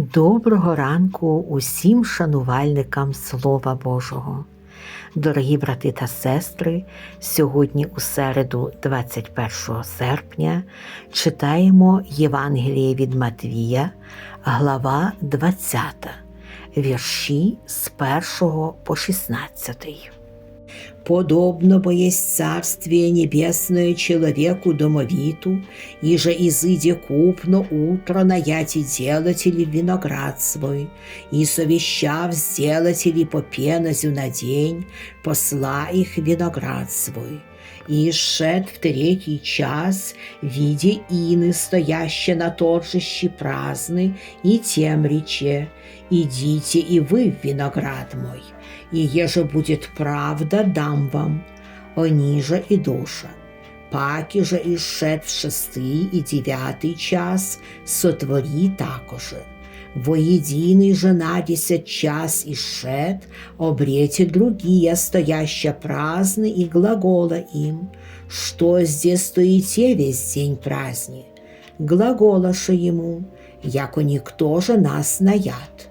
Доброго ранку усім шанувальникам Слова Божого. Дорогі брати та сестри, сьогодні у середу, 21 серпня, читаємо Євангеліє від Матвія, глава 20, вірші з 1 по 16. Подобно бо есть Царствие Небесное человеку домовиту, и же изыди купно утро наяти делатели виноград свой, и совещав сделатели по пенозю на день, посла их виноград свой И шед в третий час, видя ины, стояще на торжище праздны, и тем рече, «Идите и вы в виноград мой, и еже будет правда, дам вам, они же и душа». Паки же і шед в шестий і дев'ятий час сотворі такоже. Воединый десять час и шед, обрете другие, стоящие праздны, и глагола им, что здесь стоите весь день праздни. Глаголаша ему, яко никто же нас наят.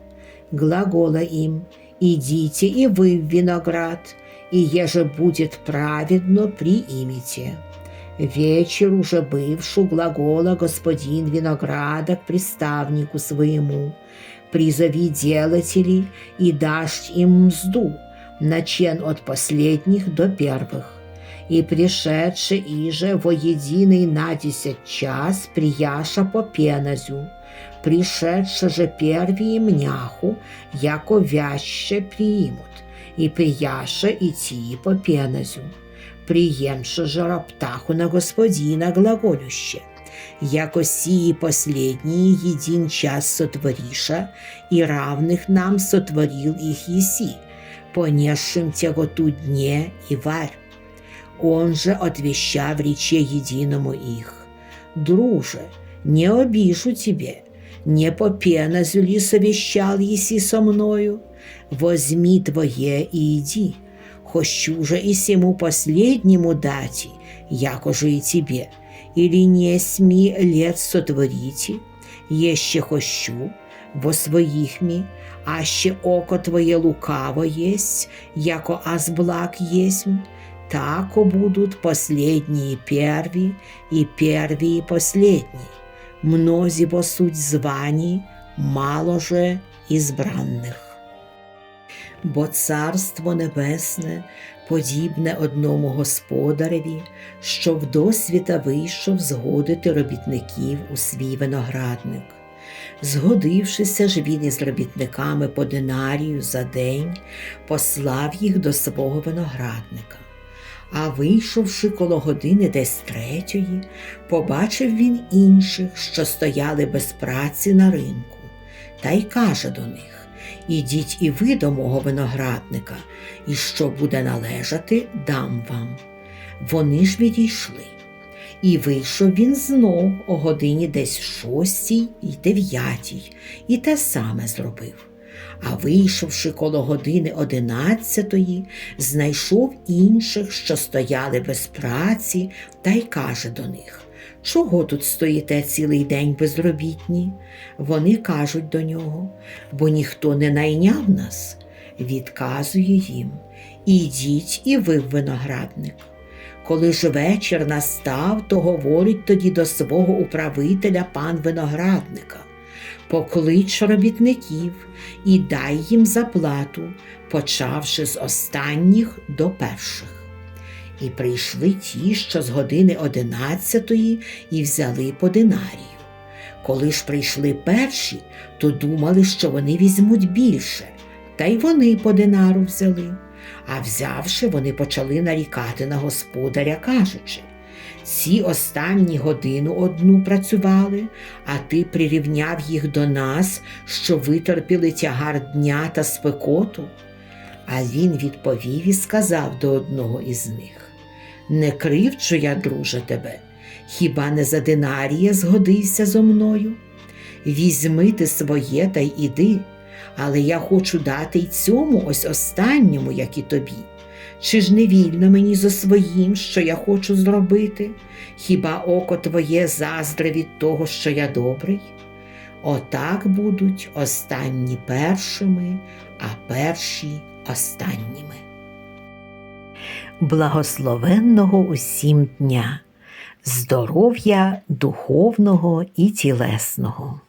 Глагола им, идите и вы в виноград, и еже будет праведно, приимите. Вечер уже бывшу глагола господин винограда к приставнику своему, призови делателей и дашь им мзду, начен от последних до первых. И пришедши иже во единый на десять час прияша по пенозю, пришедши же первые мняху, яко вяще приимут, и прияша идти по пенозю Приемше же роптаху на господина глаголюще. Яко сии последние един час сотвориша, и равных нам сотворил их еси, понесшим тяготу дне и варь. Он же отвеща рече единому их. Друже, не обижу тебе, не по пенозу ли совещал еси со мною? Возьми твое и иди, хочу же и сему последнему дати, яко же и тебе, или не сми лет сотворите, еще хочу, во своих ми, аще око твое лукаво есть, яко аз благ есть, тако будут последние перві и первые последние. Мнози бо суть звані, мало же избранных бо Царство Небесне подібне одному господареві, що в досвіта вийшов згодити робітників у свій виноградник. Згодившися ж він із робітниками по динарію за день, послав їх до свого виноградника. А вийшовши коло години десь третьої, побачив він інших, що стояли без праці на ринку, та й каже до них Ідіть і ви до мого виноградника, і що буде належати, дам вам. Вони ж відійшли. І вийшов він знов о годині десь шостій і дев'ятій, і те саме зробив. А вийшовши коло години одинадцятої, знайшов інших, що стояли без праці, та й каже до них Чого тут стоїте цілий день безробітні? Вони кажуть до нього, бо ніхто не найняв нас. Відказує їм Ідіть і ви в виноградник. Коли ж вечір настав, то говорить тоді до свого управителя пан виноградника. Поклич робітників і дай їм заплату, почавши з останніх до перших. І прийшли ті, що з години одинадцятої, і взяли по динарію. Коли ж прийшли перші, то думали, що вони візьмуть більше, та й вони по динару взяли. А взявши, вони почали нарікати на господаря, кажучи ці останні годину одну працювали, а ти прирівняв їх до нас, що витерпіли тягар дня та спекоту. А він відповів і сказав до одного із них не кривчу я, друже, тебе, хіба не за динарія згодився зо мною? Візьми ти своє та й іди, але я хочу дати й цьому ось останньому, як і тобі. Чи ж не вільно мені зо своїм, що я хочу зробити? Хіба око твоє заздре від того, що я добрий? Отак будуть останні першими, а перші останніми. Благословенного усім дня, здоров'я духовного і тілесного.